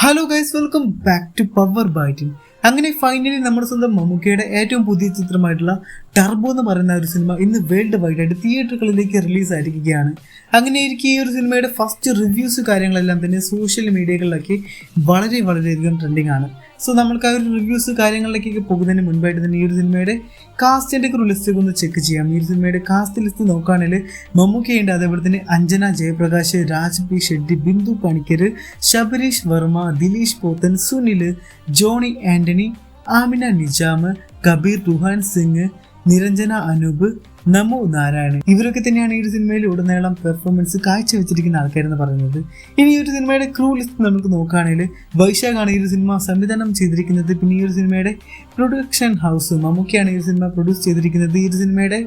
Hello guys welcome back to power biting അങ്ങനെ finally നമ്മുടെ സ്വന്തം മമ്മൂക്കയുടെ ഏറ്റവും പുതിയ ചിത്രമായിട്ടുള്ള ടർബോ എന്ന് പറയുന്ന ഒരു സിനിമ ഇന്ന് വേൾഡ് വൈഡ് ആയിട്ട് തിയേറ്ററുകളിലേക്ക് റിലീസ് ആയിരിക്കുകയാണ്. അങ്ങനെ ഇരിക്കെ ഈ ഒരു സിനിമയുടെ ഫസ്റ്റ് റിവ്യൂസ് കാര്യങ്ങളെല്ലാം തന്നെ സോഷ്യൽ മീഡിയകളിലൊക്കെ വളരെ വളരെയധികം ട്രെൻഡിങ് ആണ്. സോ നമ്മൾക്ക് ആ ഒരു റിവ്യൂസ് കാര്യങ്ങളിലേക്കൊക്കെ പോകുന്നതിന് മുൻപായിട്ട് തന്നെ ഈ ഒരു സിനിമയുടെ കാസ്റ്റിന്റെ ഒരു ലിസ്റ്റ് ഒന്ന് ചെക്ക് ചെയ്യാം. ഈ ഒരു സിനിമയുടെ കാസ്റ്റ് ലിസ്റ്റ് നോക്കുകയാണെങ്കിൽ മമ്മൂക്കയുണ്ട് അതേപോലെ തന്നെ അഞ്ജന ജയപ്രകാശ് രാജ്പി ഷെട്ടി ബിന്ദു പണിക്കർ ശബരീഷ് വർമ്മ ദിലീഷ് പോത്തൻ സുനിൽ ജോണി ആന്റണി ആമിന നിജാം കബീർ റുഹാൻ സിംഗ് നിരഞ്ജന അനൂപ് നമോ നാരായണൻ. ഇവരൊക്കെ തന്നെയാണ് ഈ ഒരു സിനിമയിൽ ഉടനീളം പെർഫോമൻസ് കാഴ്ചവെച്ചിരിക്കുന്ന ആൾക്കാരെന്ന് പറയുന്നത്. ഇനി ഈ ഒരു സിനിമയുടെ ക്രൂ ലിസ്റ്റ് നമുക്ക് നോക്കുകയാണെങ്കിൽ വൈശാഖാണ് ഈ ഒരു സിനിമ സംവിധാനം ചെയ്തിരിക്കുന്നത്. പിന്നെ ഈ ഒരു സിനിമയുടെ പ്രൊഡക്ഷൻ ഹൗസ് മമ്മൂക്കിയാണ് ഈ ഒരു സിനിമ പ്രൊഡ്യൂസ് ചെയ്തിരിക്കുന്നത്. ഈ ഒരു സിനിമയുടെ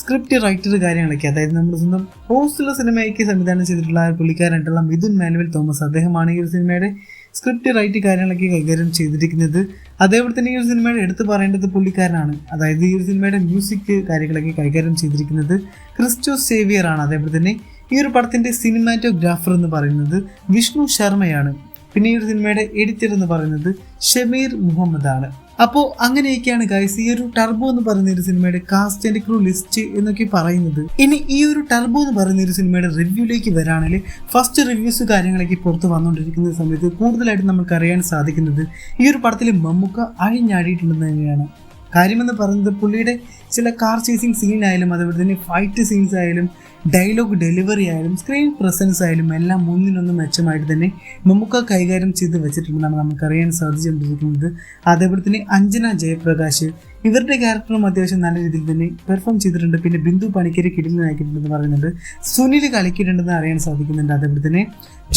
സ്ക്രിപ്റ്റ് റൈറ്റർ കാര്യങ്ങളൊക്കെ അതായത് നമ്മുടെ സ്വന്തം ഹോസ്റ്റുള്ള സിനിമയ്ക്ക് സംവിധാനം ചെയ്തിട്ടുള്ള പുള്ളിക്കാരായിട്ടുള്ള മിഥുൻ മാനുവൽ തോമസ് അദ്ദേഹമാണ് ഈ ഒരു സിനിമയുടെ സ്ക്രിപ്റ്റ് റൈറ്റ് കാര്യങ്ങളൊക്കെ കൈകാര്യം ചെയ്തിരിക്കുന്നത്. അതേപോലെ തന്നെ ഈ ഒരു സിനിമയുടെ എടുത്തു പറയേണ്ടത് പുള്ളിക്കാരനാണ്. അതായത് ഈ ഒരു സിനിമയുടെ മ്യൂസിക് കാര്യങ്ങളൊക്കെ കൈകാര്യം ചെയ്തിരിക്കുന്നത് ക്രിസ്റ്റോ സേവിയർ ആണ്. അതേപോലെ തന്നെ ഈ ഒരു പടത്തിന്റെ സിനിമാറ്റോഗ്രാഫർ എന്ന് പറയുന്നത് വിഷ്ണു ശർമ്മയാണ്. പിന്നെ ഈ ഒരു സിനിമയുടെ എഡിറ്റർ എന്ന് പറയുന്നത് ഷമീർ മുഹമ്മദ് ആണ് അപ്പോൾ അങ്ങനെയൊക്കെയാണ് ഗൈസ് ഈ ഒരു ടർബോ എന്ന് പറയുന്ന ഒരു സിനിമയുടെ കാസ്റ്റ് ആൻഡ് ക്രൂ ലിസ്റ്റ് എന്നൊക്കെ പറയുന്നത്. ഇനി ഈ ഒരു ടർബോ എന്ന് പറയുന്ന ഒരു സിനിമയുടെ റിവ്യൂലേക്ക് വരാണെങ്കിൽ ഫസ്റ്റ് റിവ്യൂസ് കാര്യങ്ങളൊക്കെ പുറത്ത് വന്നുകൊണ്ടിരിക്കുന്ന സമയത്ത് കൂടുതലായിട്ട് നമുക്ക് അറിയാൻ സാധിക്കുന്നത് ഈ ഒരു പടത്തിൽ മമ്മൂക്ക അഴിഞ്ഞാടിയിട്ടുണ്ടെന്ന് തന്നെയാണ്. കാര്യമെന്ന് പറയുന്നത് പുള്ളിയുടെ ചില കാർ ചേസിങ് സീൻ ആയാലും അതുപോലെ തന്നെ ഫൈറ്റ് സീൻസ് ആയാലും ഡയലോഗ് ഡെലിവറി ആയാലും സ്ക്രീൻ പ്രസൻസ് ആയാലും എല്ലാം മുന്നിനൊന്നും മെച്ചമായിട്ട് തന്നെ മമ്മൂക്ക കൈകാര്യം ചെയ്ത് വെച്ചിട്ടുണ്ടെന്നാണ് നമുക്കറിയാൻ സാധിച്ചുകൊണ്ടിരിക്കുന്നത്. അതേപോലെ തന്നെ അഞ്ജന ജയപ്രകാശ് ഇവരുടെ ക്യാരക്ടറും അത്യാവശ്യം നല്ല രീതിയിൽ തന്നെ പെർഫോം ചെയ്തിട്ടുണ്ട്. പിന്നെ ബിന്ദു പണിക്കരെ കിടിലനാക്കിയിട്ടുണ്ടെന്ന് പറയുന്നുണ്ട് സുനിൽ കളിക്കിയിട്ടുണ്ടെന്ന് അറിയാൻ സാധിക്കുന്നുണ്ട്. അതേപോലെ തന്നെ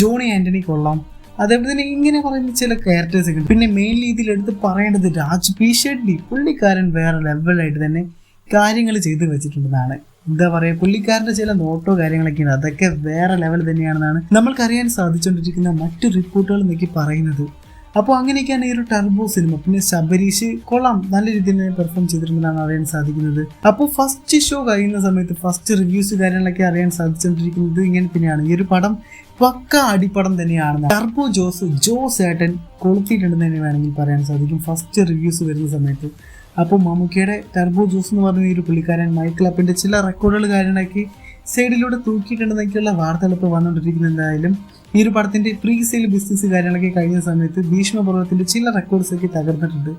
ജോണി ആന്റണി കൊള്ളാം. അതേപോലെ തന്നെ ഇങ്ങനെ പറയുന്ന ചില ക്യാരക്ടേഴ്സ് ഒക്കെ പിന്നെ മെയിൻ രീതിയിൽ എടുത്ത് പറയേണ്ടത് രാജ് പി ഷെഡ്ഡി പുള്ളിക്കാരൻ വേറെ ലെവലായിട്ട് തന്നെ കാര്യങ്ങൾ ചെയ്തു വെച്ചിട്ടുണ്ടെന്നാണ്. എന്താ പറയുക പുള്ളിക്കാരന്റെ ചില നോട്ടോ കാര്യങ്ങളൊക്കെയാണ് അതൊക്കെ വേറെ ലെവൽ തന്നെയാണെന്നാണ് നമ്മൾക്കറിയാൻ സാധിച്ചുകൊണ്ടിരിക്കുന്ന മറ്റു റിപ്പോർട്ടുകൾ എന്നൊക്കെ പറയുന്നത്. അപ്പോൾ അങ്ങനെയൊക്കെയാണ് ഈ ഒരു ടർബോ സിനിമ പിന്നെ ശബരീഷ് കൊള്ളാം നല്ല രീതിയിൽ തന്നെ പെർഫോം ചെയ്തിട്ടുണ്ടെന്നാണ് അറിയാൻ സാധിക്കുന്നത്. അപ്പോൾ ഫസ്റ്റ് ഷോ കഴിയുന്ന സമയത്ത് ഫസ്റ്റ് റിവ്യൂസ് കാര്യങ്ങളൊക്കെ അറിയാൻ സാധിച്ചുകൊണ്ടിരിക്കുന്നത് ഇങ്ങനെ തന്നെയാണ്. ഈ ഒരു പടം പക്ക അടിപ്പടം തന്നെയാണ് ടർബോ ജോസ് ജോസ് ഏട്ടൻ കൊളുത്തിയിട്ടുണ്ടെന്ന് തന്നെ വേണമെങ്കിൽ പറയാൻ സാധിക്കും. ഫസ്റ്റ് റിവ്യൂസ് വരുന്ന സമയത്ത്. അപ്പോൾ മമ്മൂക്കയുടെ ടർബോ ജോസ് എന്ന് ഈ ഒരു പുള്ളിക്കാരൻ മൈക്കിൾ അപ്പിന്റെ ചില റെക്കോർഡുകൾ കാര്യങ്ങളൊക്കെ സൈഡിലൂടെ തൂക്കിയിട്ടുണ്ടെന്നൊക്കെയുള്ള വാർത്തകൾ ഇപ്പോൾ വന്നുകൊണ്ടിരിക്കുന്ന എന്തായാലും. ഈ ഒരു പടത്തിന്റെ പ്രീ സെയിൽ ബിസിനസ് കാര്യങ്ങളൊക്കെ കഴിഞ്ഞ സമയത്ത് ഭീഷ്മപർവത്തിന്റെ ചില റെക്കോർഡ്സൊക്കെ തകർന്നിട്ടുണ്ട്.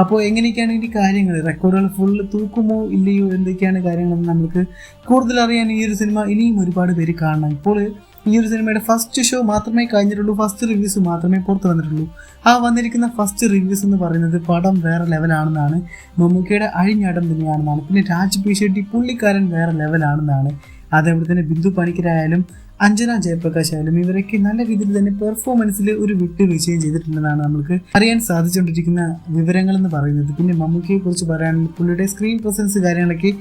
അപ്പോൾ എങ്ങനെയൊക്കെയാണ് ഇതിന്റെ കാര്യങ്ങൾ? റെക്കോർഡുകൾ ഫുള്ള് തൂക്കുമോ ഇല്ലയോ എന്തൊക്കെയാണ് കാര്യങ്ങളെന്ന് നമുക്ക് കൂടുതൽ അറിയാൻ ഈ ഒരു സിനിമ ഇനിയും ഒരുപാട് പേര് കാണണം. ഇപ്പോൾ ഈ ഒരു സിനിമയുടെ ഫസ്റ്റ് ഷോ മാത്രമേ കഴിഞ്ഞിട്ടുള്ളൂ ഫസ്റ്റ് റിവ്യൂസ് മാത്രമേ പുറത്തു വന്നിട്ടുള്ളൂ. ആ വന്നിരിക്കുന്ന ഫസ്റ്റ് റിവ്യൂസ് എന്ന് പറയുന്നത് പടം വേറെ ലെവലാണെന്നാണ് മമ്മൂക്കയുടെ അഴിഞ്ഞാടം തന്നെയാണെന്നാണ്. പിന്നെ രാജ് പി ഷെട്ടി പുള്ളിക്കാരൻ വേറെ ലെവലാണെന്നാണ് അതേപോലെ തന്നെ ബിന്ദു പണിക്കരായാലും അഞ്ജന ജയപ്രകാശ് ആയാലും ഇവരൊക്കെ നല്ല രീതിയിൽ തന്നെ പെർഫോമൻസിൽ ഒരു വിട്ട് വിജയം ചെയ്തിട്ടുണ്ടെന്നാണ് നമുക്ക് അറിയാൻ സാധിച്ചുകൊണ്ടിരിക്കുന്ന വിവരങ്ങൾ എന്ന് പറയുന്നത്. പിന്നെ മമ്മൂക്കയെ കുറിച്ച് പറയുകയാണെങ്കിൽ പുള്ളിയുടെ സ്ക്രീൻ പ്രസൻസ് കാര്യങ്ങളൊക്കെ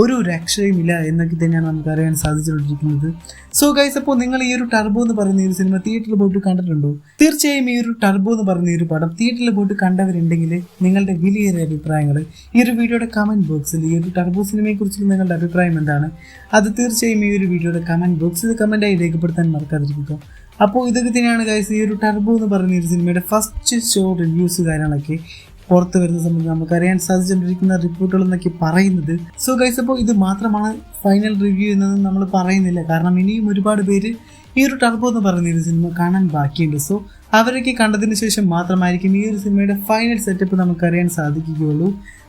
ഒരു രക്ഷയുമില്ല എന്നൊക്കെ തന്നെയാണ് നമുക്ക് അറിയാൻ സാധിച്ചുകൊണ്ടിരിക്കുന്നത്. സോ ഗൈസ് അപ്പോൾ നിങ്ങൾ ഈ ഒരു ടർബോ എന്ന് പറയുന്ന ഒരു സിനിമ തിയേറ്ററിൽ പോയിട്ട് കണ്ടിട്ടുണ്ടോ? തീർച്ചയായും ഈ ഒരു ടർബോ എന്ന് പറയുന്ന ഒരു പടം തിയേറ്ററിൽ പോയിട്ട് കണ്ടവരുണ്ടെങ്കിൽ നിങ്ങളുടെ വലിയൊരു അഭിപ്രായങ്ങൾ ഈ ഒരു വീഡിയോയുടെ കമന്റ് ബോക്സിൽ ഈ ഒരു ടർബോ സിനിമയെക്കുറിച്ചുള്ള നിങ്ങളുടെ അഭിപ്രായം എന്താണ്? അത് തീർച്ചയായും ഈ ഒരു വീഡിയോയുടെ കമന്റ് ബോക്സിൽ കമന്റായി രേഖപ്പെടുത്താൻ മറക്കാതിരിക്കുക. അപ്പോൾ ഇതൊക്കെ തന്നെയാണ് ഗൈസ് ഈ ഒരു ടർബോ എന്ന് പറയുന്ന ഒരു സിനിമയുടെ ഫസ്റ്റ് ഷോ റിവ്യൂസ് കാര്യങ്ങളൊക്കെ. പുറത്ത് വരുന്ന സമയത്ത് നമുക്ക് അറിയാൻ സാധിച്ചുകൊണ്ടിരിക്കുന്ന റിപ്പോർട്ടുകൾ എന്നൊക്കെ പറയുന്നത്. സോ ഗൈസ് അപ്പോൾ ഇത് മാത്രമാണ് ഫൈനൽ റിവ്യൂ എന്നത് നമ്മൾ പറയുന്നില്ല. കാരണം ഇനിയും ഒരുപാട് പേര് ഈ ഒരു ടർബോ എന്ന് പറയുന്ന ഒരു സിനിമ കാണാൻ ബാക്കിയുണ്ട്. സോ അവരൊക്കെ കണ്ടതിന് ശേഷം മാത്രമായിരിക്കും ഈ ഒരു സിനിമയുടെ ഫൈനൽ സെറ്റപ്പ് നമുക്കറിയാൻ സാധിക്കുകയുള്ളൂ.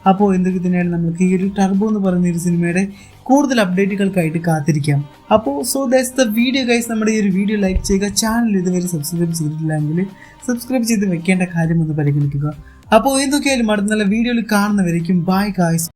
അപ്പോൾ എന്തൊക്കെ തന്നെയാണ് നമുക്ക് ഈ ഒരു ടർബോ എന്ന് പറയുന്ന ഒരു സിനിമയുടെ കൂടുതൽ അപ്ഡേറ്റുകൾക്കായിട്ട് കാത്തിരിക്കാം. അപ്പോൾ so that's the video guys നമ്മുടെ ഈ ഒരു വീഡിയോ ലൈക്ക് ചെയ്യുക. ചാനൽ ഇതുവരെ സബ്സ്ക്രൈബ് ചെയ്തിട്ടില്ലെങ്കിൽ സബ്സ്ക്രൈബ് ചെയ്ത് വെക്കേണ്ട കാര്യമൊന്ന് പരിഗണിക്കുക. അപ്പോൾ എന്തൊക്കെയായാലും അടുത്ത നല്ല വീഡിയോയിൽ കാണുന്നവരേക്കും ബൈ ഗായ്സ്